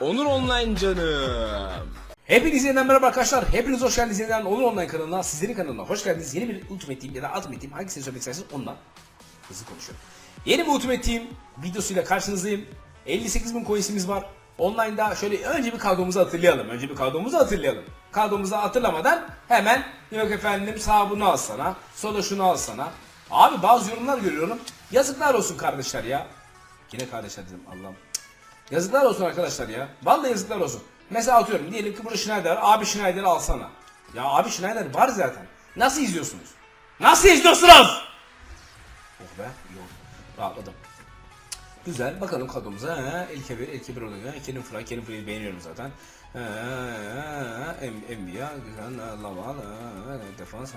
Onur Online canım. Hepiniz yeniden merhaba arkadaşlar. Hepiniz hoş geldiniz yeniden Onur Online kanalına, sizlerin kanalına hoş geldiniz. Yeni bir Ultimate Team ya da Ultimate Team hangisini söylemek isterseniz onunla hızlı konuşuyorum. Yeni bir Ultimate Team videosuyla karşınızdayım. 58 bin coinsimiz var. Online'da şöyle önce bir kadromuzu hatırlayalım. Önce bir kadromuzu hatırlayalım. Kadromuzu hatırlamadan hemen yok efendim sağ bunu al sana, sola şunu al sana. Abi bazı yorumlar görüyorum. Yazıklar olsun kardeşler ya. Yine kardeşler dedim Allah'ım. Yazıklar olsun arkadaşlar ya. Vallahi yazıklar olsun. Mesela atıyorum diyelim ki burada Schneider. Abi Schneider'i alsana. Ya abi Schneider var zaten. Nasıl izliyorsunuz? Nasıl izliyorsunuz? Oh be oldu. Rahatladım. Güzel bakalım kadromuza. Ha, ilke bir, ilke bir oluyor. Kenan Fry, Kenan Fry'yi beğeniyorum zaten. Enbiya, güzel, Laval, defans.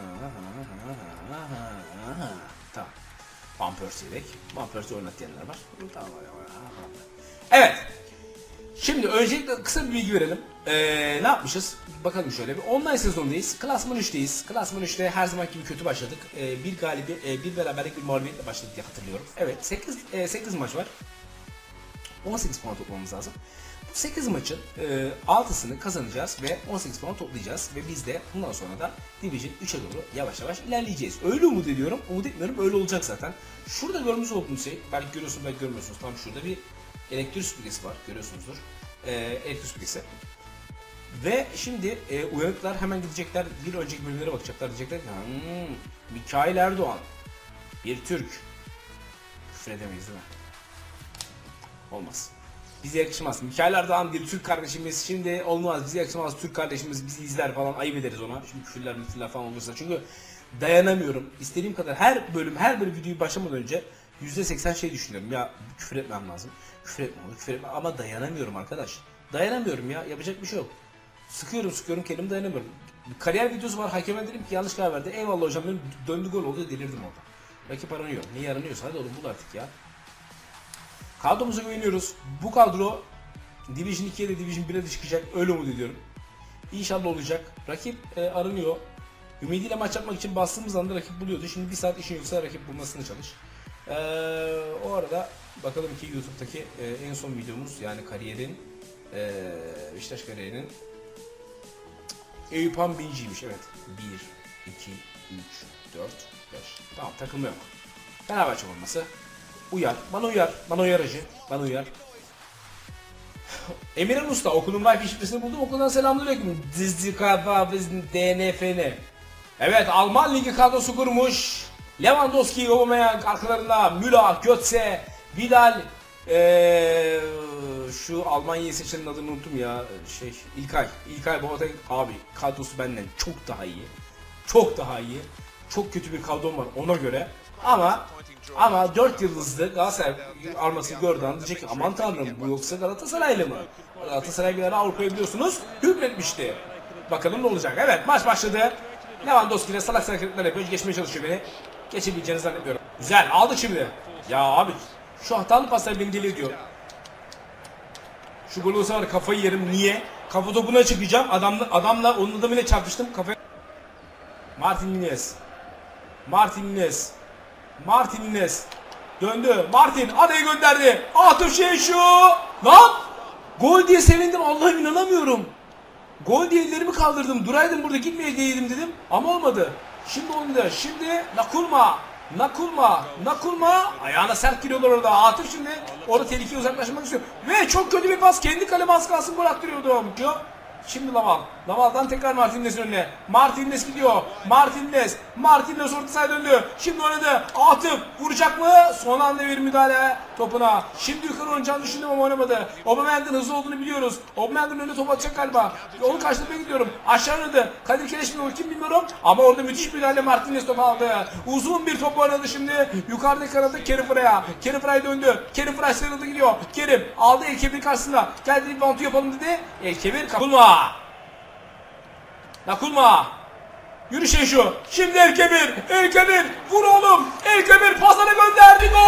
Tamam. Van Persie yedek. Van Persie oynat diyenler var. Tamam. Evet. Şimdi öncelikle kısa bir bilgi verelim. Ee, ne yapmışız? Bakalım şöyle bir. Online sezondayız. Klasman 3'teyiz. Klasman 3'te her zaman gibi kötü başladık. Ee, bir galibi, e, bir beraberlik bir mağlubiyetle başladık diye hatırlıyorum. Evet 8, e, 8 maç var. 18 puan toplamamız lazım. Bu 8 maçın e, 6'sını kazanacağız ve 18 puan toplayacağız ve biz de bundan sonra da Division 3'e doğru yavaş yavaş ilerleyeceğiz. Öyle umut ediyorum. Umut etmiyorum. Öyle olacak zaten. Şurada görmüş olduğunuz şey, belki görüyorsunuz belki görmüyorsunuz. Tam şurada bir elektrik süpürgesi var. Görüyorsunuzdur. E, elektrik süpürgesi. Ve şimdi e, uyanıklar hemen gidecekler. Bir önceki bölümlere bakacaklar. Diyecekler ki hmm, Mikail Erdoğan. Bir Türk. Küfür edemeyiz değil mi? Olmaz. Bize yakışmaz. Mikail Erdoğan bir Türk kardeşimiz. Şimdi olmaz. Bize yakışmaz. Türk kardeşimiz bizi izler falan. Ayıp ederiz ona. Şimdi küfürler müfürler falan olursa. Çünkü dayanamıyorum. İstediğim kadar her bölüm her böyle videoyu başlamadan önce %80 şey düşünüyorum. Ya küfür etmem lazım. Küfür etmem, küfür etmem. Ama dayanamıyorum arkadaş. Dayanamıyorum ya. Yapacak bir şey yok. Sıkıyorum sıkıyorum kendimi dayanamıyorum. Kariyer videosu var. Hakeme dedim ki yanlış karar verdi. Eyvallah hocam dedim. Döndü gol oldu delirdim orada. Rakip aranıyor. Niye aranıyorsa hadi oğlum bul artık ya. Kadromuza güveniyoruz. Bu kadro Division 2'ye de Division 1'e de çıkacak. Öyle umut ediyorum. İnşallah olacak. Rakip e, aranıyor. Ümidiyle maç yapmak için bastığımız anda rakip buluyordu. Şimdi bir saat işin yoksa rakip bulmasını çalış. E, o arada bakalım ki YouTube'daki e, en son videomuz yani kariyerin e, Beşiktaş kariyerinin Eyüphan Binci'ymiş evet. 1, 2, 3, 4, 5. Tamam takım yok. Fenerbahçe forması. Uyar. Bana uyar. Bana uyar acı. Bana uyar. Emirhan Usta okulun wifi şifresini buldum. Okuldan selamünaleyküm. Dizi kafa DNFN. Evet Alman Ligi kadrosu kurmuş. Lewandowski, Aubameyang arkalarında Müller, Götze, Vidal, ee, şu Almanya'yı seçenin adını unuttum ya. Şey İlkay. İlkay Boateng abi kadrosu benden çok daha iyi. Çok daha iyi. Çok kötü bir kadrom var ona göre. Ama ama 4 yıldızlı Galatasaray armasını gördüğü an diyecek ki aman tanrım bu yoksa Galatasaraylı mı? Galatasaray bir ara Avrupa'yı biliyorsunuz hükmetmişti. Bakalım ne olacak. Evet maç başladı. Lewandowski ile salak hareketler yapıyor. Geçmeye çalışıyor beni. Geçebileceğini zannetmiyorum. Güzel aldı şimdi. Ya abi şu hatalı paslar beni deli ediyor. Şu gol olsa kafayı yerim. Niye? Kafa topuna çıkacağım. Adamla, adamla onun adamıyla çarpıştım. Kafaya... Martin Nunez. Martin Nunez. Martin Nunez. Döndü. Martin adayı gönderdi. Atış şey şu. Lan! Gol diye sevindim. Allah'ım inanamıyorum. Gol diye ellerimi kaldırdım. Duraydım burada gitmeye değildim dedim. Ama olmadı. Şimdi oldu. Şimdi Nakulma. Nakulma. Nakulma. Ayağına sert giriyorlar orada. Atıf şimdi. Orada tehlikeye uzaklaşmak istiyor. Ve çok kötü bir pas. Kendi kaleme az kalsın gol attırıyordum. Diyor. Şimdi Laval. Laval'dan tekrar Martinez'in önüne. Martinez gidiyor. Martinez. Martinez orta sahaya döndü. Şimdi oynadı. Atıf vuracak mı? Son anda bir müdahale topuna. Şimdi yukarı oynayacağını düşündüm ama oynamadı. Aubameyang'ın hızlı olduğunu biliyoruz. Aubameyang'ın önüne top atacak galiba. Onu karşılamaya gidiyorum. Aşağı oynadı. Kadir Keleş mi kim bilmiyorum. Ama orada müthiş müdahale Martinez topu aldı. Uzun bir top oynadı şimdi. Yukarıdaki kanadı Kerim Fıra'ya. Kerim Fıray döndü. Kerim Fıray sıyrıldı gidiyor. Kerim aldı El Kebir karşısında. Geldi bir yapalım dedi. El Kebir kapılma. Nakulma. Yürü şey şu. Şimdi El Kebir. El Kebir. Vur oğlum. El Kebir pasana gönderdi. Gol.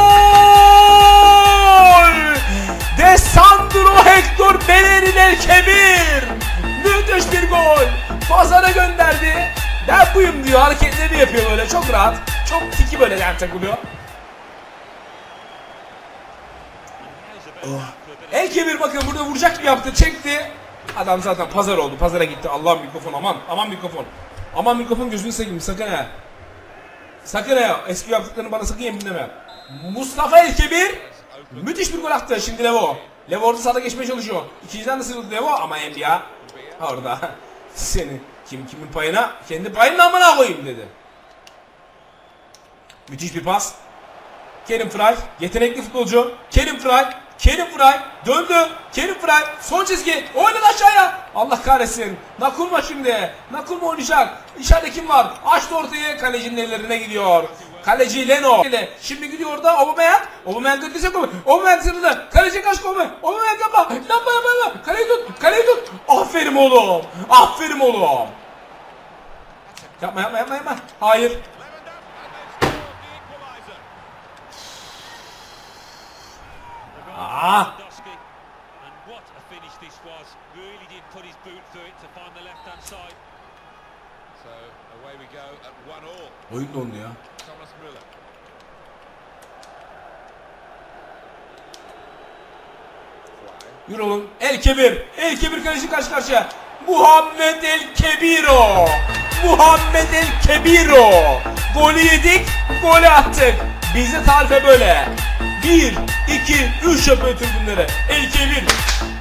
De Sandro Hector Bellerin El Kebir. Müthiş bir gol. Pasana gönderdi. Ben buyum diyor. Hareketleri yapıyor böyle. Çok rahat. Çok tiki böyle yani takılıyor. El kebir bakın burada vuracak gibi yaptı. Çekti. Adam zaten pazar oldu. Pazara gitti. Allah mikrofon aman. Aman mikrofon. Aman mikrofon gözünü seveyim sakın ha. Sakın ha. Eski yaptıklarını bana sakın yemin deme. Mustafa Elkebir müthiş bir gol attı. Şimdi Levo. Levo orta sahada geçmeye çalışıyor. İkinciden de sıyrıldı Levo ama Enbiya orada seni kim kimin payına kendi payına amına koyayım dedi. Müthiş bir pas. Kerim Fry yetenekli futbolcu. Kerim Fry Kerim Fry döndü. Kerim Fry son çizgi oynadı aşağıya. Allah kahretsin. Nakulma şimdi. Nakulma oynayacak. İçeride kim var? Açtı ortayı. Kalecinin ellerine gidiyor. Kaleci Leno. Şimdi gidiyor da Aubameyang. Aubameyang dönecek mi? Aubameyang sırada. Kaleci kaç kolu? Aubameyang yapma. Yapma yapma yapma. Kaleyi tut. Kaleyi tut. Aferin oğlum. Aferin oğlum. Yapma yapma yapma yapma. Hayır. All. Oyun dondu ya. Yürü oğlum. El Kebir. El Kebir kaleci karşı karşıya. Muhammed El Kebiro. Muhammed El Kebiro. Golü yedik, golü attık. Bize tarife böyle. 1, 2, 3 yapıyor tüm bunları. El Kebir.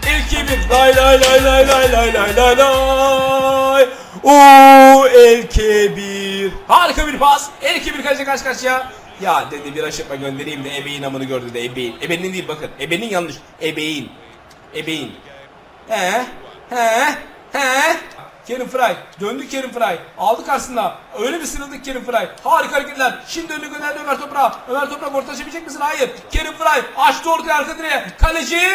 El Kebir. Lay lay lay lay lay lay lay lay lay. Oo El Kebir. Harika bir pas. El Kebir kaleci karşı karşıya. Ya dedi bir aşırtma göndereyim de ebeğin amını gördü de ebeğin. Ebenin değil bakın. Ebenin yanlış. Ebeğin. Ebeğin. He? He? He? Kerim Fry. Döndü Kerim Fry. Aldı karşısında. Öyle bir sırıldık Kerim Fry. Harika hareketler. Şimdi önü gönderdi Ömer Toprak'a. Ömer Toprak orta açabilecek misin? Hayır. Kerim Fry. Açtı ortaya arka direğe. Kaleci.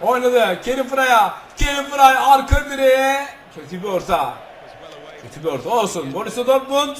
Oynadı. Kerim Fry'a. Kerim Fry arka direğe. Kötü bir orta. Kötü bir orta. Olsun. Borussia Dortmund.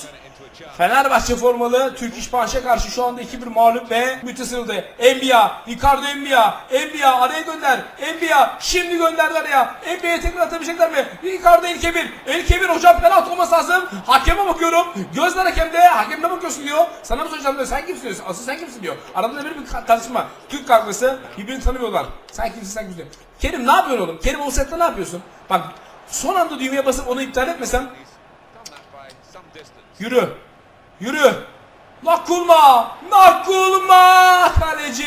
Fenerbahçe formalı Türk İş Panş'a karşı şu anda 2-1 mağlup ve mütesıldı. Enbiya, Ricardo Enbiya, Enbiya araya gönder. Enbiya şimdi gönderdi araya. Enbiya'ya tekrar atabilecekler mi? Ricardo Elkebir. Elkebir hocam penaltı olması lazım. Hakeme bakıyorum. Gözler hakemde. Hakem ne bakıyorsun diyor. Sana mı soracağım diyor. Sen kimsin diyor. Asıl sen kimsin diyor. Arada bir ka- tartışma. Türk kavgası. Birbirini tanımıyorlar. Sen kimsin sen kimsin diyor. Kerim ne yapıyorsun oğlum? Kerim o sette ne yapıyorsun? Bak son anda düğmeye basıp onu iptal etmesem Yürü. Yürü. Nakulma. Nakulma. Kaleci.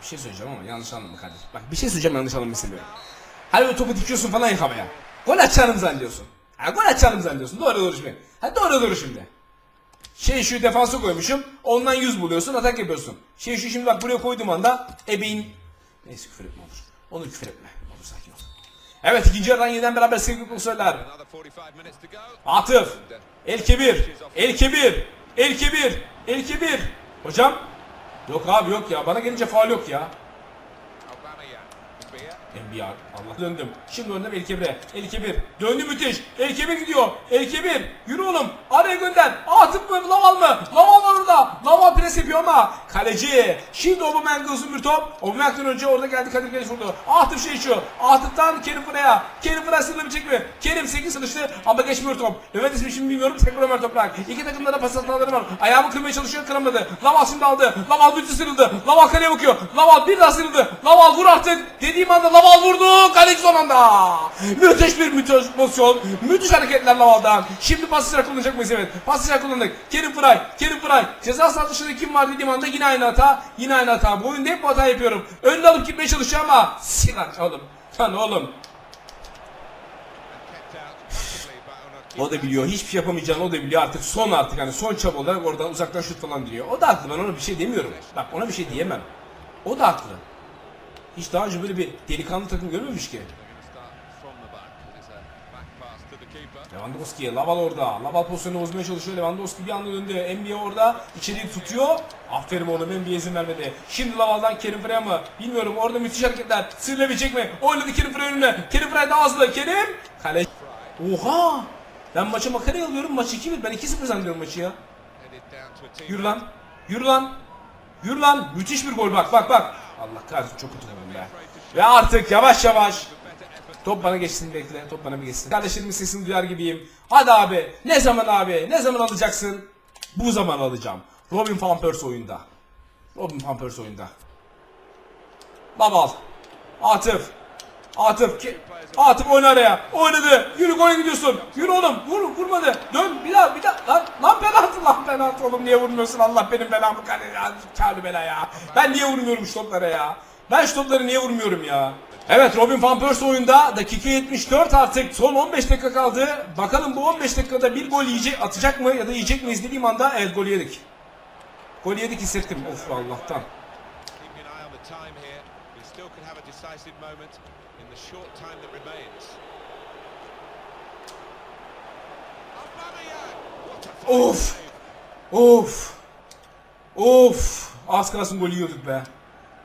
Bir şey söyleyeceğim ama yanlış anlama kardeşim. Bak bir şey söyleyeceğim yanlış anlamayı istemiyorum. Hani böyle topu dikiyorsun falan ya havaya. Gol mı zannediyorsun? Ha, gol mı zannediyorsun? Doğru doğru şimdi. Ha, doğru doğru şimdi. Şey şu defansa koymuşum. Ondan 100 buluyorsun atak yapıyorsun. Şey şu şimdi bak buraya koyduğum anda ebeğin... Neyse küfür etme olur. Onu küfür etme. Evet ikinci yarıdan yeniden beraber sevgili kursuyorlar. Atıf. Elke 1. Elke 1. Elke 1. Elke 1. Hocam. Yok abi yok ya. Bana gelince faal yok ya. Enbiya. Döndüm. Şimdi önüne El Kebir'e. El Kebir. Döndü müthiş. El Kebir gidiyor. El Kebir. Yürü oğlum. Araya gönder. Atıf mı? Laval mı? Laval var orada. Laval pres yapıyor ama. Kaleci. Şimdi Aubameyang'a uzun bir top. Aubameyang'dan önce orada geldi Kadir Geliş vurdu. Atıf şey şu. Atıf'tan Kerim Fıra'ya. Kerim Fıra sırlayabilecek mi? Kerim 8 çalıştı ama geçmiyor top. Levent ismi şimdi bilmiyorum. Tekrar Ömer Toprak. İki takımda da pas hataları var. Ayağımı kırmaya çalışıyor kıramadı. Laval şimdi aldı. Laval bütçü sıyrıldı. Laval kaleye bakıyor. Laval bir daha sıyrıldı. Laval vur artık. Dediğim anda Laval vurdu. Kaleci son anda. Müthiş bir müthiş pozisyon. Müthiş hareketler Laval'dan. Şimdi pasıcılar kullanacak mıyız? Evet. Pasıcılar kullandık. Kerim Fıray. Kerim Fıray. Ceza sahası dışında kim var dediğim anda yine aynı hata. Yine aynı hata. Bu oyunda hep bu hata yapıyorum. Önüne alıp gitmeye çalışıyor ama. Sinan oğlum. Lan oğlum. O da biliyor. Hiçbir şey yapamayacağını o da biliyor artık. Son artık hani son çaba olarak oradan uzaktan şut falan diyor. O da haklı. Ben ona bir şey demiyorum. Bak ona bir şey diyemem. O da haklı. Hiç daha önce böyle bir delikanlı takım görmemiş ki. Lewandowski, Laval orada. Laval pozisyonu bozmaya çalışıyor. Lewandowski bir anda döndü. NBA orada. içeriği tutuyor. Aferin oğlum NBA izin vermedi. Şimdi Laval'dan Kerim Freya mı? Bilmiyorum. Orada müthiş hareketler. Sırlayabilecek mi? Oynadı Kerim Freya önüne. Kerim Freya daha hızlı. Kerim. Kale. Oha. Ben maçı makaraya alıyorum. Maç 2-1. Ben 2-0 zannediyorum maçı ya. Yürü lan. Yürü lan. Yürü lan. Müthiş bir gol bak bak bak. Allah kahretsin çok kötü oynadım be. Ve artık yavaş yavaş. Top bana geçsin bekle. Top bana bir geçsin. Kardeşlerimin sesini duyar gibiyim. Hadi abi. Ne zaman abi? Ne zaman alacaksın? Bu zaman alacağım. Robin Van Persie oyunda. Robin Van Persie oyunda. Babal. Atıf. Atıf. Ki- Atıf oyna araya. Oynadı. Yürü gole gidiyorsun. Yürü oğlum. Vur. Vurmadı. Dön. Bir daha. Bir daha. Lan, lan penaltı. Lan penaltı oğlum. Niye vurmuyorsun? Allah benim belamı kare bela ya. Ben niye vurmuyorum şu toplara ya? Ben şu topları niye vurmuyorum ya? Evet Robin Van Persie oyunda dakika 74 artık son 15 dakika kaldı. Bakalım bu 15 dakikada bir gol yiyecek atacak mı ya da yiyecek miyiz dediğim anda evet gol yedik. Gol yedik hissettim. Of Allah'tan. Decisive moment in the short time that remains. Of. Of. Of. Az kalsın gol yiyorduk be.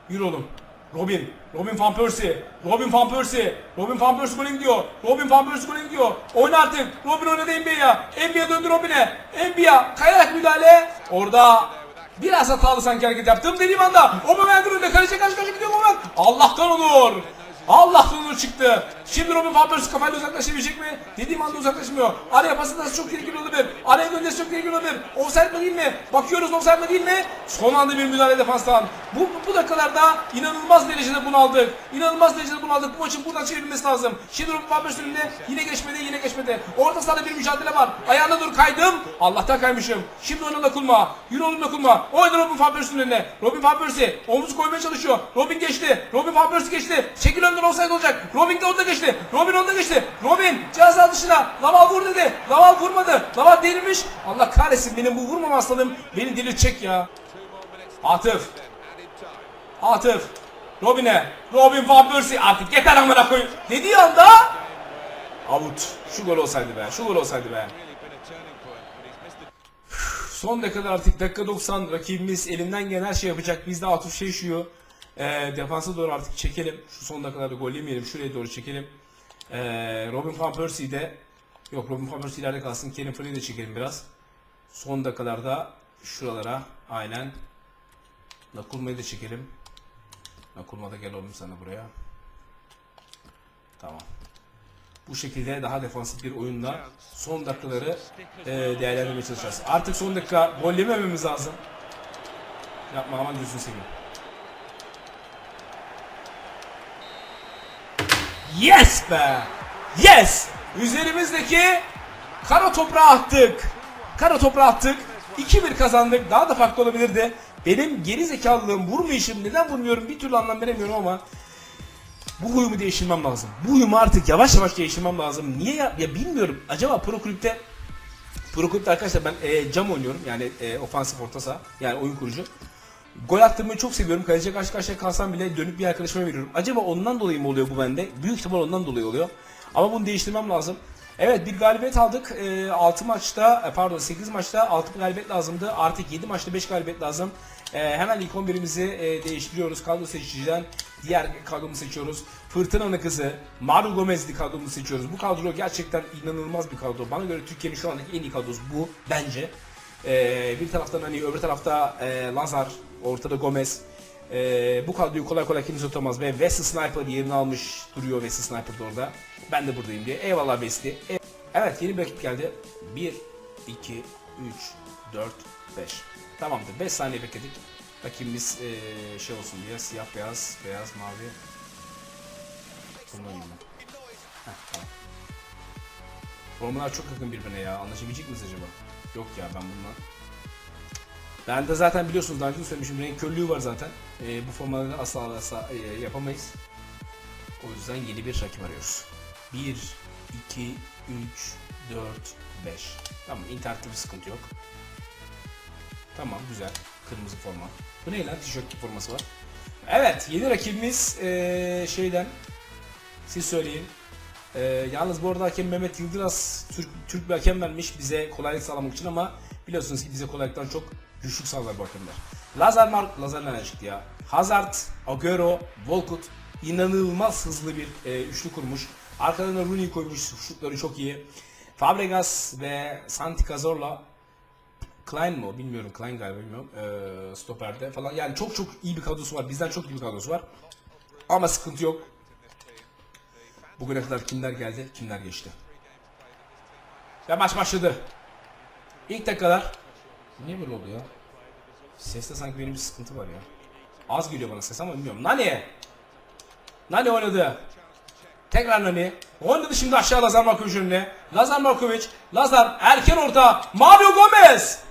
Yürü oğlum. Robin. Robin Van Persie. Robin Van Persie. Robin Van Persie gole gidiyor. Robin Van Persie gole gidiyor. Oyna artık. Robin oynadı NBA'ya. NBA döndü Robin'e. NBA. Kayarak müdahale. Orada biraz hatalı sanki hareket yaptım dediğim anda. Aubameyang önünde kaleci karşı karşı gidiyor Aubameyang. Allah'tan olur. Allah'tan olur çıktı. Şimdi Robin Van kafayla uzaklaşabilecek mi? Dediğim anda uzaklaşmıyor. Araya pası nasıl çok tehlikeli olabilir. Araya gönderisi çok tehlikeli olabilir. Offside mi değil mi? Bakıyoruz offside mi değil mi? Son anda bir müdahale defanstan. Bu, bu dakikalarda inanılmaz derecede bunaldık. İnanılmaz derecede bunaldık. Bu maçın buradan çevrilmesi lazım. Şimdi Robin Van önünde yine geçmedi yine geçmedi. Orta sahada bir mücadele var. Ayağına dur kaydım. Allah'tan kaymışım. Şimdi ona dokunma. Yürü oğlum dokunma. Oyna Robin Van önüne. Robin Van omuz koymaya çalışıyor. Robin geçti. Robin Van geçti. Çekil önden offside olacak. Robin de onda geçti. Robin onda geçti. Robin ceza dışına. Laval vur dedi. Laval vurmadı. Laval delirmiş. Allah kahretsin benim bu vurmama hastalığım beni delirtecek ya. Atıf. Atıf. Robin'e. Robin Van Persie artık yeter amına koyayım. Dediği anda Avut. Şu gol olsaydı be. Şu gol olsaydı be. Son dakikada artık dakika 90 rakibimiz elinden gelen her şey yapacak. Biz de Atuf şey şuyor. E, defansa doğru artık çekelim. Şu son dakikalarda gol yemeyelim. Şuraya doğru çekelim. E, Robin Van Persie'yi de yok Robin Van Persie ileride kalsın. Kenan Frey'i de çekelim biraz. Son dakikalarda şuralara aynen. Nakulma'yı da çekelim. Nakulma da gel oğlum sana buraya. Tamam. Bu şekilde daha defansif bir oyunla son dakikaları e, değerlendirmeye çalışacağız. Artık son dakika gol yemememiz lazım. Yapma aman gözünü seveyim. Yes be! Yes! Üzerimizdeki kara toprağı attık. Kara toprağı attık. 2-1 kazandık. Daha da farklı olabilirdi. Benim geri zekalılığım vurmayışım neden vurmuyorum bir türlü anlam veremiyorum ama bu huyumu değiştirmem lazım. Bu huyumu artık yavaş yavaş değiştirmem lazım. Niye ya, ya bilmiyorum. Acaba pro kulüpte pro kulüpte arkadaşlar ben e, cam oynuyorum. Yani e, ofansif orta saha. Yani oyun kurucu. Gol attırmayı çok seviyorum. Kaleciye karşı karşıya kalsam bile dönüp bir arkadaşıma veriyorum. Acaba ondan dolayı mı oluyor bu bende? Büyük ihtimal ondan dolayı oluyor. Ama bunu değiştirmem lazım. Evet bir galibiyet aldık. E, 6 maçta pardon 8 maçta 6 galibiyet lazımdı. Artık 7 maçta 5 galibiyet lazım. E, hemen ilk 11'imizi e, değiştiriyoruz. Kadro seçiciden diğer kadromu seçiyoruz. Fırtına'nın kızı Mario Gomez'li kadromu seçiyoruz. Bu kadro gerçekten inanılmaz bir kadro. Bana göre Türkiye'nin şu andaki en iyi kadrosu bu bence. E, bir taraftan hani öbür tarafta e, Lazar, ortada Gomez. E, bu kadroyu kolay kolay kimse tutamaz ve Wesley Sniper yerini almış duruyor Wesley Sniper orada. Ben de buradayım diye. Eyvallah Wesley. E- evet yeni bir rakip geldi. 1, 2, 3, 4, 5. Tamamdır. 5 saniye bekledik. Rakibimiz e, şey olsun diye siyah beyaz, beyaz mavi. Tamam. Formalar çok yakın birbirine ya. Anlaşabilecek miyiz acaba? Yok ya ben bununla. Ben de zaten biliyorsunuz daha önce söylemişim renk körlüğü var zaten. E, bu formaları asla asla e, yapamayız. O yüzden yeni bir rakip arıyoruz. 1, 2, 3, 4, 5. Tamam internette bir sıkıntı yok. Tamam güzel. Kırmızı forma. Bu ne lan? Tişört forması var. Evet yeni rakibimiz eee, şeyden siz söyleyin. Eee, yalnız bu arada hakem Mehmet Yıldıraz Türk, Türk bir hakem vermiş bize kolaylık sağlamak için ama biliyorsunuz ki bize kolaylıktan çok güçlük sağlar bu hakemler. Lazar Mark, Lazar nereden çıktı ya? Hazard, Agüero, Volkut inanılmaz hızlı bir eee, üçlü kurmuş. Arkadan da Rooney koymuş, şutları çok iyi. Fabregas ve Santi Cazorla Klein mi o bilmiyorum Klein galiba bilmiyorum ee, stoperde falan yani çok çok iyi bir kadrosu var bizden çok iyi bir kadrosu var ama sıkıntı yok bugüne kadar kimler geldi kimler geçti ve maç başladı ilk dakikalar niye böyle oldu ya Seste sanki benim bir sıkıntı var ya. Az geliyor bana ses ama bilmiyorum. Nani? Nani oynadı. Tekrar Nani. Oynadı şimdi aşağı Lazar Markovic'in önüne. Lazar Markovic. Lazar erken orta. Mario Gomez.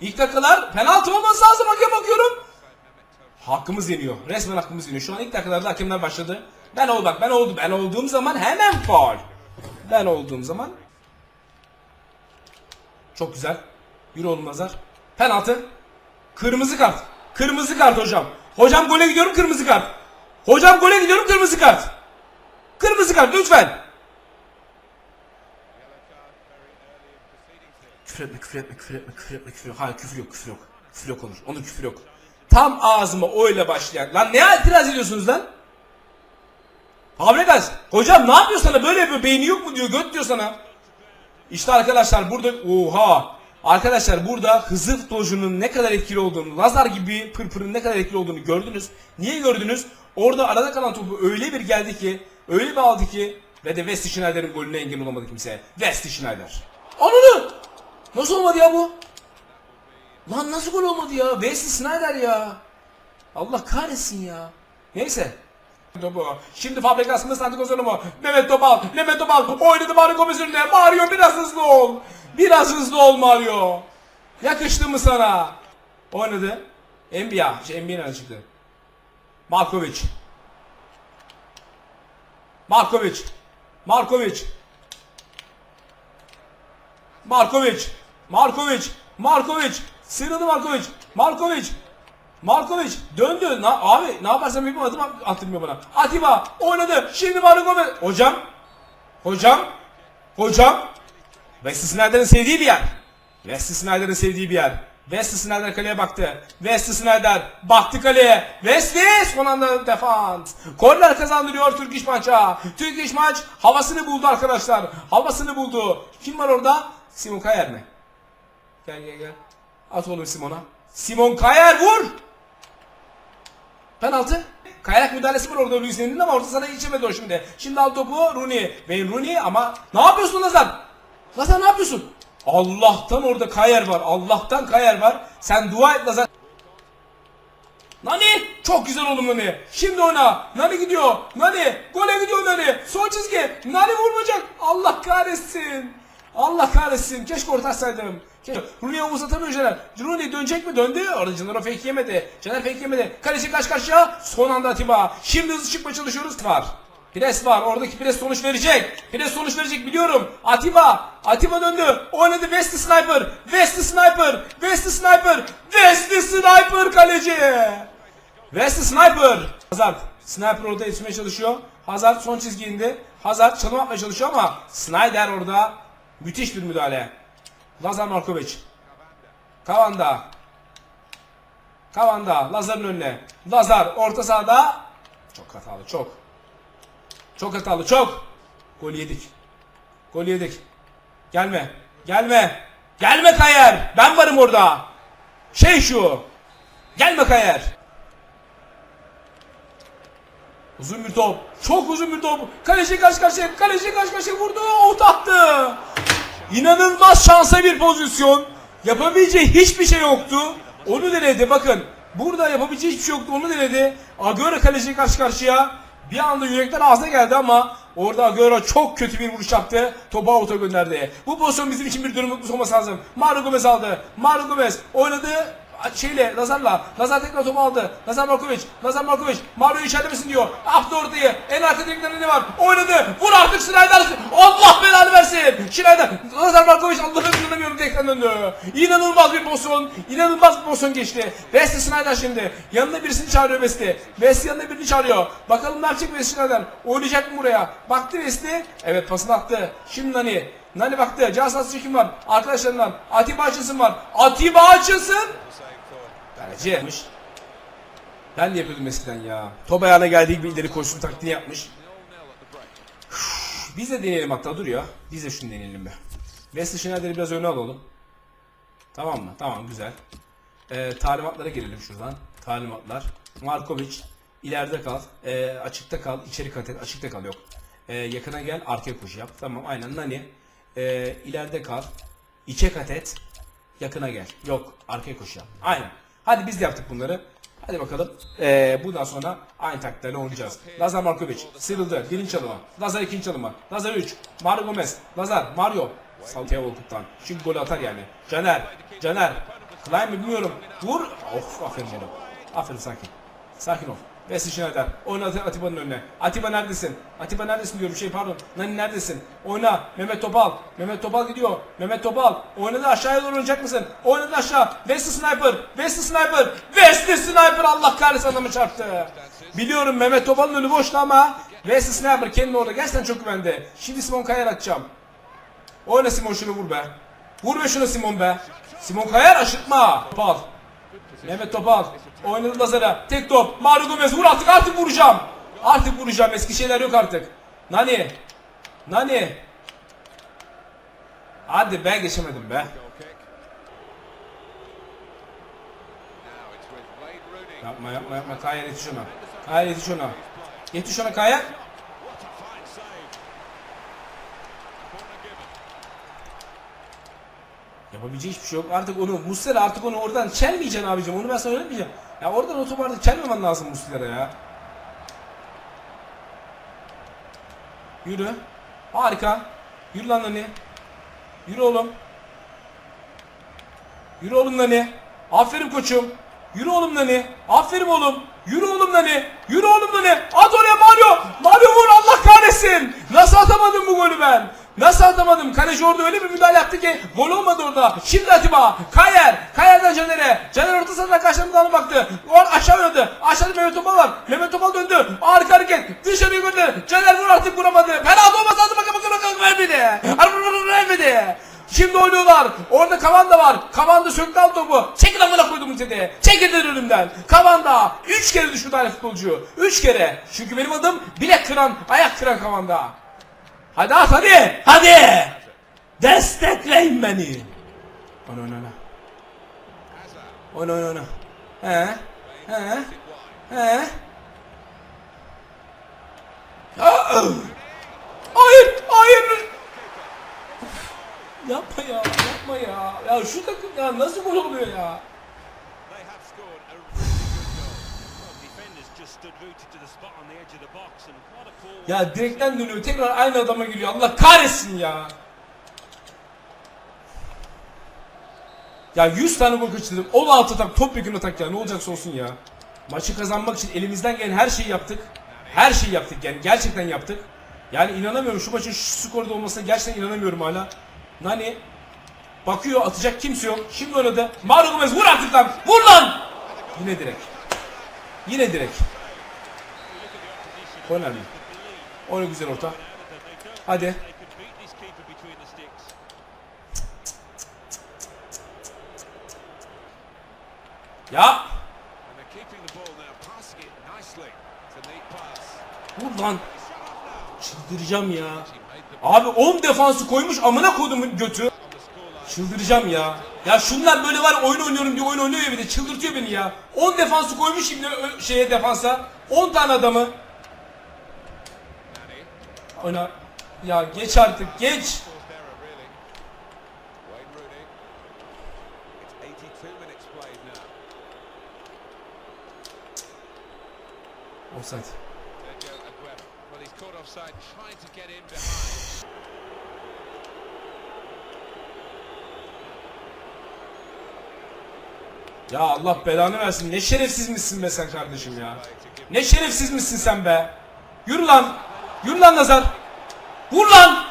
İlk dakikalar penaltı olması lazım hakem bakıyorum. Hakkımız yeniyor. Resmen hakkımız yeniyor. Şu an ilk dakikalarda hakemler başladı. Ben ol bak ben oldum. Ben olduğum zaman hemen faul. Ben olduğum zaman çok güzel. Yürü oğlum Nazar. Penaltı. Kırmızı kart. Kırmızı kart hocam. Hocam gole gidiyorum kırmızı kart. Hocam gole gidiyorum kırmızı kart. Kırmızı kart lütfen. Küfür etme, küfür etme, küfür etme, küfür etme, küfür yok. Hayır küfür yok, küfür yok. Küfür yok olur. Onun küfür yok. Tam ağzıma öyle başlayan. Lan ne itiraz ediyorsunuz lan? Fabregas, hocam ne yapıyor sana? Böyle yapıyor. Beyni yok mu diyor. Göt diyor sana. İşte arkadaşlar burada oha. Arkadaşlar burada hızlı futbolcunun ne kadar etkili olduğunu, Lazar gibi pırpırın ne kadar etkili olduğunu gördünüz. Niye gördünüz? Orada arada kalan topu öyle bir geldi ki, öyle bir aldı ki ve de Wesley Schneider'in golüne engel olamadı kimse. Wesley Schneider. Ananı! Nasıl olmadı ya bu? Lan nasıl gol olmadı ya? Wesley Snyder ya. Allah kahretsin ya. Neyse. Topu. Şimdi Fabregas mı Santiago mu? Mehmet Topal. Mehmet Topal. Oynadı Mario önüne. Mario biraz hızlı ol. Biraz hızlı ol Mario. Yakıştı mı sana? Oynadı. Enbiya. Şey, Enbiya nereden çıktı? Markovic. Markovic. Markovic. Markovic. Markovic. Markovic. Sıyrıldı Markovic. Markovic. Markovic döndü. Na, abi ne yaparsam yapayım adım attırmıyor bana. Atiba oynadı. Şimdi Gomez. Hocam. Hocam. Hocam. Wesley Snyder'ın sevdiği bir yer. Wesley Snyder'ın sevdiği bir yer. Wesley Snyder kaleye baktı. Wesley Snyder baktı kaleye. Wesley son anda defans. Korner kazandırıyor Türk İş Maç'a. Türk İş Maç havasını buldu arkadaşlar. Havasını buldu. Kim var orada? Simon Kayer mi? Gel gel gel. At oğlum Simon'a. Simon Kayer vur. Penaltı. Kayak müdahalesi var orada Luis Enrique'nin ama orta sana geçemedi o şimdi. Şimdi al topu Rooney. Wayne Rooney ama ne yapıyorsun Lazar? Lazar ne yapıyorsun? Allah'tan orada Kayer var. Allah'tan Kayer var. Sen dua et Lazar. Nani! Çok güzel oğlum Nani. Şimdi oyna. Nani gidiyor. Nani. Gole gidiyor Nani. Son çizgi. Nani vurmayacak. Allah kahretsin. Allah kahretsin. Keşke orta açsaydım. Keşke. Rooney'e uzatamıyor Caner. Rooney dönecek mi? Döndü. Orada Caner o yemedi. Caner fake yemedi. Kaleci kaç karşıya. Son anda Atiba. Şimdi hızlı çıkmaya çalışıyoruz. Var. Pres var. Oradaki pres sonuç verecek. Pres sonuç verecek biliyorum. Atiba. Atiba döndü. Oynadı Wesley Sniper. Wesley Sniper. Wesley Sniper. Wesley Sniper kaleci. Wesley Sniper. Hazard. Sniper orada yetişmeye çalışıyor. Hazard son çizgi indi. Hazard çalım atmaya çalışıyor ama Snyder orada müthiş bir müdahale. Lazar Markovic. Kavanda. Kavanda. Lazar'ın önüne. Lazar orta sahada. Çok hatalı çok. Çok hatalı çok. Gol yedik. Gol yedik. Gelme. Gelme. Gelme Kayer. Ben varım orada. Şey şu. Gelme Kayer. Uzun bir top. Çok uzun bir top. Kaleci kaç karşıya. Kaleci kaç karşıya vurdu. Out attı. İnanılmaz şansa bir pozisyon. Yapabileceği hiçbir şey yoktu. Onu denedi bakın. Burada yapabileceği hiçbir şey yoktu. Onu denedi. Agüero kaleci karşı karşıya. Bir anda yürekler ağzına geldi ama orada Agüero çok kötü bir vuruş yaptı. Topu avuta gönderdi. Bu pozisyon bizim için bir dönüm noktası olması lazım. Mario Gomez aldı. Mario Gomez oynadı şeyle Lazar'la. Lazar tekrar topu aldı. Lazar Markovic. Lazar Markovic. Mario içeride misin diyor. Attı ortayı. En arka direklerinde ne var? Oynadı. Vur artık Schneider. Allah belanı versin. Schneider. Lazar Markovic Allah'ım inanamıyorum direkten döndü. İnanılmaz bir pozisyon. İnanılmaz bir pozisyon geçti. Wesley Schneider şimdi. Yanında birisini çağırıyor Wesley. Wesley yanında birini çağırıyor. Bakalım ne yapacak Wesley Schneider. Oynayacak mı buraya? Baktı Wesley. Evet pasını attı. Şimdi Nani. Nani baktı. Cansız çekim var. Arkadaşlarından. Atiba Açılsın var. Atiba Açılsın. Kaleci yapmış. Ben de yapıyordum eskiden ya. Top ayağına geldiği gibi ileri koşsun taktiğini yapmış. Biz de deneyelim hatta dur ya. Biz de şunu deneyelim be. Wesley Schneider'i biraz öne alalım. Tamam mı? Tamam güzel. Ee, talimatlara gelelim şuradan. Talimatlar. Markovic ileride kal. Ee, açıkta kal. içeri kat et. Açıkta kal yok. Ee, yakına gel. Arkaya koşu yap. Tamam aynen Nani. Ee, ileride kal. İçe kat et. Yakına gel. Yok. Arkaya koşu yap. Aynen. Hadi biz de yaptık bunları. Hadi bakalım. Ee, bundan sonra aynı taktiklerle oynayacağız. Lazar Markovic sıyrıldı. Birinci çalıma. Lazar ikinci çalıma. Lazar 3. Mario Gomez. Lazar. Mario. Saltıya Volkut'tan. Şimdi golü atar yani. Caner. Caner. Klein mi bilmiyorum. Vur. Of aferin oğlum. Aferin sakin. Sakin ol. Schneider. Oyna Ati- Atiba'nın önüne. Atiba neredesin? Atiba neredesin diyorum şey pardon. Nani neredesin? Oyna. Mehmet Topal. Mehmet Topal gidiyor. Mehmet Topal. Oynadı aşağıya doğru oynayacak mısın? Oynadı aşağı. Wesley Sniper. Wesley Sniper. Wesley Sniper Allah kahretsin adamı çarptı. Biliyorum Mehmet Topal'ın önü boştu ama Wesley Sniper kendini orada gerçekten çok güvende. Şimdi Simon Kayar atacağım. Oyna Simon şunu vur be. Vur be şunu Simon be. Simon Kayar aşırtma. Topal. Mehmet Topal. Oynadı Lazar'a. Tek top. Mario Gomez vur artık artık vuracağım. Artık vuracağım. Eski şeyler yok artık. Nani. Nani. Hadi be geçemedim be. Yapma yapma yapma. Kaya yetiş ona. Kaya yetiş ona. Yetiş ona Kaya. Yapabileceği hiçbir şey yok. Artık onu Muslera artık onu oradan çelmeyeceksin abicim. Onu ben sana öğretmeyeceğim. Ya oradan otobarda çelmemen lazım Muslera ya. Yürü. Harika. Yürü lan Nani. Yürü oğlum. Yürü oğlum Nani. Aferin koçum. Yürü oğlum Nani. Aferin oğlum. Yürü oğlum Nani. Yürü oğlum Nani. At oraya Mario. Mario vur Allah kahretsin. Nasıl atamadım bu golü ben? Nasıl atamadım? Kaleci orada öyle bir müdahale yaptı ki gol olmadı orada. Şimdi Atiba. Kayer. Kayer'den Caner'e. Caner orta sahadan karşılarına baktı. Or aşağı oynadı. Aşağıda Mehmet Topal var. Mehmet Topal döndü. Harika hareket. Dışarıya gönderdü. Caner vur artık vuramadı. Penaltı olmasa lazım. Bakın bakın bakın. Vermedi. Vermedi. Şimdi oynuyorlar. Orada Kavanda var. Kavanda söktü al topu. Çekil amına koydum seni. Çekil dedi önümden. Kavanda. Üç kere düştü tane futbolcu. Üç kere. Çünkü benim adım bilek kıran, ayak kıran Kavanda. Hadi at hadi. Hadi. Destekleyin beni. Oyna oyna. Hazard. Oyna oyna oyna. He. He. He. Hayır, hayır. Yapma ya, yapma ya. Ya şu takım ya nasıl gol oluyor ya? Ya direkten dönüyor, tekrar aynı adama giriyor. Allah kahretsin ya. Ya 100 tane gol kaçırdım. 16 atak, top yakın atak ya. Ne olacaksa olsun ya. Maçı kazanmak için elimizden gelen her şeyi yaptık. Her şeyi yaptık yani. Gerçekten yaptık. Yani inanamıyorum. Şu maçın şu skorda olmasına gerçekten inanamıyorum hala. Nani bakıyor atacak kimse yok. Şimdi oynadı. Mario Gomez vur artık lan. Vur lan. Yine direkt. Yine direkt. Oynar mı? Oyna güzel orta. Hadi. Ya. Vur lan. Çıldıracağım ya. Abi 10 defansı koymuş amına kodumun götü. Çıldıracağım ya. Ya şunlar böyle var oyun oynuyorum diye oyun oynuyor ya bir de çıldırtıyor beni ya. 10 defansı koymuş şimdi şeye defansa. 10 tane adamı. Oyna. Ya geç artık geç. Fourth error, really. Wayne Rooney. It's 82 minutes played now. Offside. Ya Allah belanı versin. Ne şerefsiz misin be sen kardeşim ya. Ne şerefsiz misin sen be. Yürü lan. Yürü lan Nazar. Vur lan.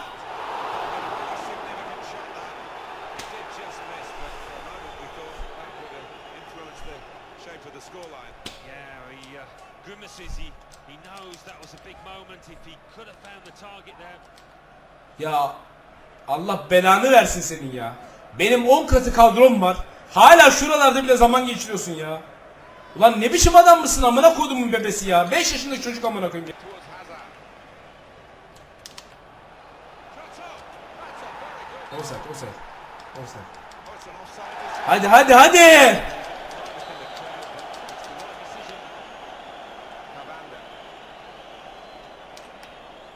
Ya Allah belanı versin senin ya. Benim 10 katı kadrom var. Hala şuralarda bile zaman geçiriyorsun ya. Ulan ne biçim adam mısın amına kodumun bebesi ya. 5 yaşındaki çocuk amına koyayım. Offside, offside. Offside. Hadi hadi hadi.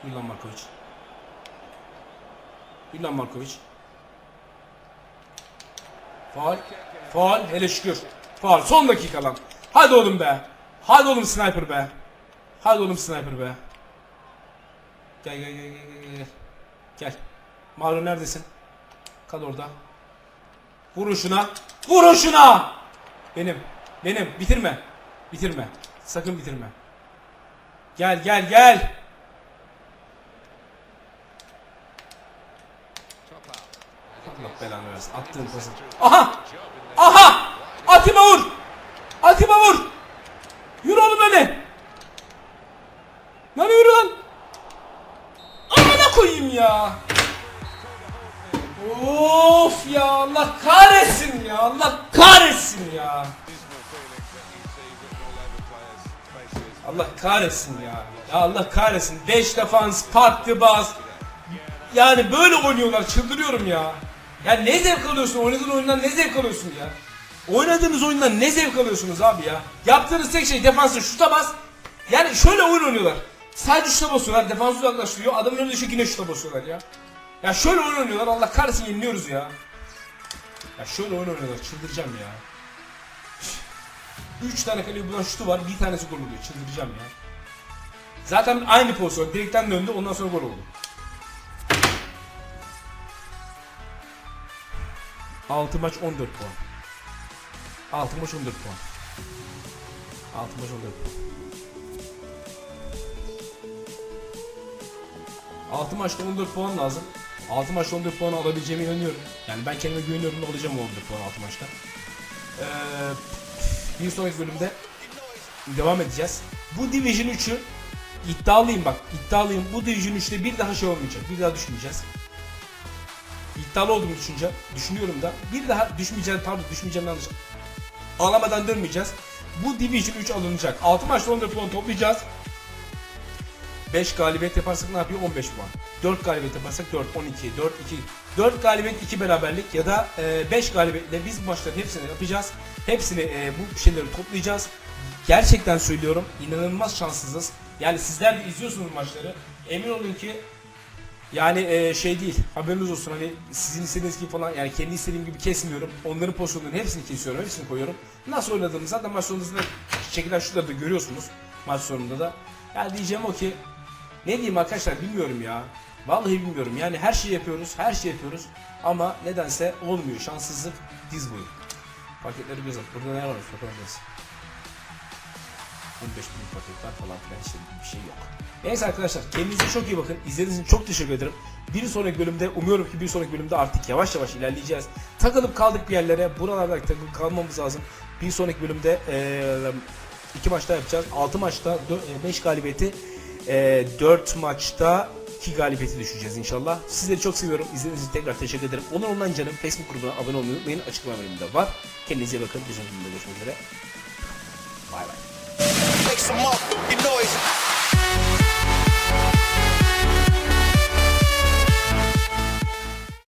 Milan Markovic. Milan Markovic. Faal. Faal hele şükür. Faul. Son dakika lan. Hadi oğlum be. Hadi oğlum sniper be. Hadi oğlum sniper be. Gel gel gel gel gel gel. Marlon neredesin? Kal orada. Vurun şuna. Vurun şuna. Benim. Benim. Bitirme. Bitirme. Sakın bitirme. Gel gel gel. Allah belanı versin. Attığın pasın. Aha! Aha! Atiba vur! Atiba vur! Yürü oğlum öyle! Lan yürü lan! Amına koyayım ya! Of ya Allah kahretsin ya Allah kahretsin ya! Allah kahretsin ya. Ya Allah kahretsin. 5 defans, parti bas. Yani böyle oynuyorlar. Çıldırıyorum ya. Ya ne zevk alıyorsun? Oynadığın oyundan ne zevk alıyorsun ya? Oynadığınız oyundan ne zevk alıyorsunuz abi ya? Yaptığınız tek şey defansı şuta bas. Yani şöyle oyun oynuyorlar. Sadece şuta basıyorlar. Defans uzaklaştırıyor. Adamın düşüyor yine şuta basıyorlar ya. Ya şöyle oyun oynuyorlar. Allah kahretsin yeniliyoruz ya. Ya şöyle oyun oynuyorlar. Çıldıracağım ya. 3 tane kaleye bulan şutu var. Bir tanesi gol oluyor. Çıldıracağım ya. Zaten aynı pozisyon. Direkten döndü. Ondan sonra gol oldu. 6 maç 14 puan. 6 maç 14 puan. 6 maç 14 puan. 6 maçta 14 puan lazım. 6 maçta 14 puan alabileceğime inanıyorum. Yani ben kendime güveniyorum da alacağım o 14 puan 6 maçta. Ee, bir sonraki bölümde devam edeceğiz. Bu Division 3'ü iddialıyım bak iddialıyım. Bu Division 3'te bir daha şey olmayacak. Bir daha düşmeyeceğiz. İddialı olduğumu düşünce, düşünüyorum da bir daha düşmeyeceğim pardon düşmeyeceğim yanlış. Alamadan dönmeyeceğiz. Bu Division 3 alınacak. 6 maçta 14 puan toplayacağız. 5 galibiyet yaparsak ne yapıyor? 15 puan. 4 galibiyet yaparsak 4, 12, 4, 2. 4 galibiyet 2 beraberlik ya da 5 galibiyetle biz maçların hepsini yapacağız. Hepsini e, bu şeyleri toplayacağız. Gerçekten söylüyorum inanılmaz şanssızız. Yani sizler de izliyorsunuz maçları. Emin olun ki yani e, şey değil haberiniz olsun hani sizin istediğiniz gibi falan yani kendi istediğim gibi kesmiyorum. Onların pozisyonlarının hepsini kesiyorum, hepsini koyuyorum. Nasıl oynadığımızı zaten maç sonunda çekilen şutları da görüyorsunuz maç sonunda da. Yani diyeceğim o ki ne diyeyim arkadaşlar bilmiyorum ya. Vallahi bilmiyorum. Yani her şeyi yapıyoruz, her şeyi yapıyoruz ama nedense olmuyor. Şanssızlık diz boyu. Paketleri göz at. Burada ne varmış bakalım biraz. 15 bin paket var falan filan işte bir şey yok. Neyse arkadaşlar kendinize çok iyi bakın. İzlediğiniz için çok teşekkür ederim. Bir sonraki bölümde umuyorum ki bir sonraki bölümde artık yavaş yavaş ilerleyeceğiz. Takılıp kaldık bir yerlere. Buralarda takılıp kalmamız lazım. Bir sonraki bölümde eee iki maçta yapacağız. 6 maçta 5 galibiyeti 4 maçta 2 galibiyeti düşeceğiz inşallah. Sizleri çok seviyorum. İzlediğiniz için tekrar teşekkür ederim. Onun online canım Facebook grubuna abone olmayı unutmayın. Açıklama bölümünde var. Kendinize iyi bakın. Bir sonraki bölümde görüşmek üzere. Bay bay.